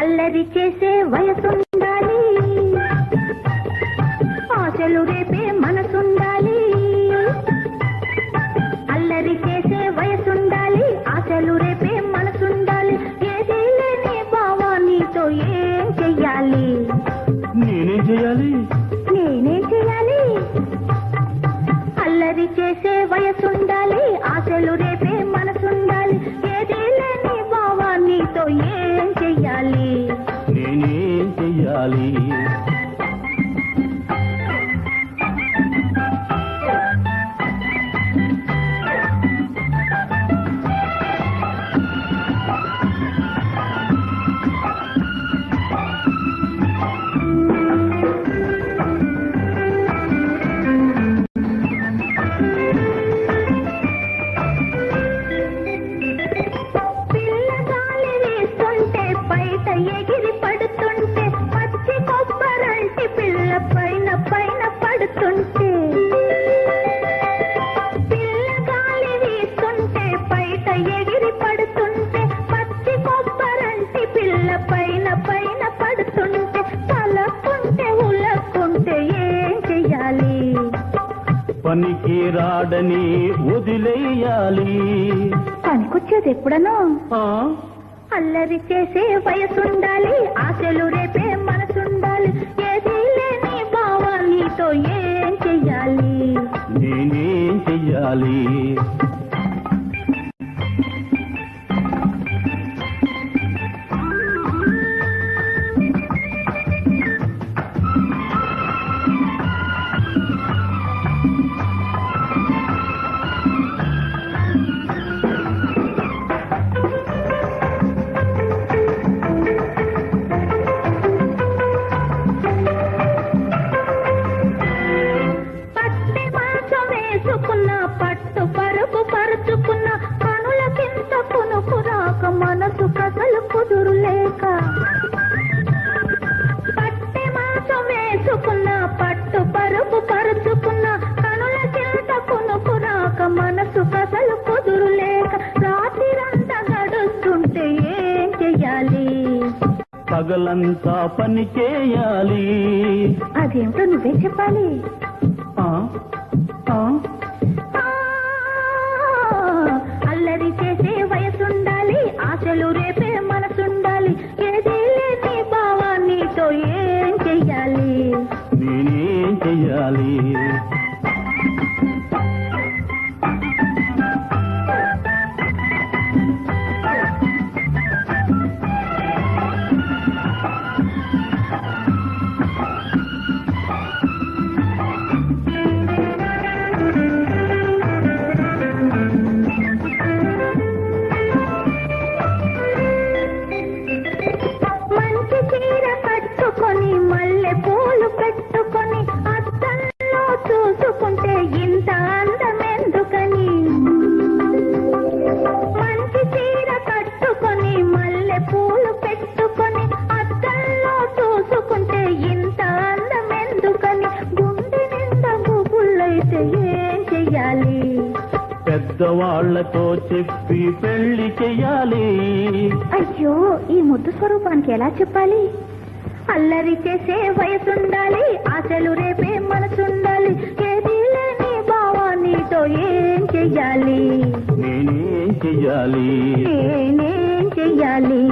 అల్లరి చేసే వయసుండాలి. ఆశలు రేపే మనసుండాలి. అల్లరి చేసే వయసుండాలి. ఆశలు రేపే నేనేం చేయాలి? చెయ్యాలి అల్లరి చేసే వయసుండాలి ఆశలు రేపే మనసుండాలి. ఏదీ లేని బావా నీతో ఏం చెయ్యాలి? నేనేం చెయ్యాలి? పనికి రాడని వదిలేయాలి. పనికొచ్చేది ఎప్పుడనో ఆ? అల్లరి చేసే వయసుండాలి ఆశలు రేపే మనసుండాలి. ఏది లేని బావా నీతో ఏం చెయ్యాలి? నేనేం చెయ్యాలి? పగలంతా పని చేయాలి. అదేమిటో నువ్వే చెప్పాలి. అల్లరి చేసే వయసుండాలి ఆశలు రేపే మనసుండాలి ఏది లేని బావా నీతో ఏం చెయ్యాలి? నేనేం చెయ్యాలి? ఇంత అందమెందుకని మంచి చీర కట్టుకొని మల్లె పూలు పెట్టుకొని అద్దంలో చూసుకుంటే ఇంత అందమెందుకని? గుండె నిండా గుబుల్లైతే ఏం చెయ్యాలి? పెద్దవాళ్ళతో చెప్పి పెళ్ళి చెయ్యాలి. అయ్యో ఈ ముద్దు స్వరూపానికి ఎలా చెప్పాలి? అల్లరి చేసే వయసుండాలి ఆశలు రేపే మనసుండాలి. ఏది నీతో ఏం చెయ్యాలి? నేనేం చెయ్యాలి? నేనేం చెయ్యాలి?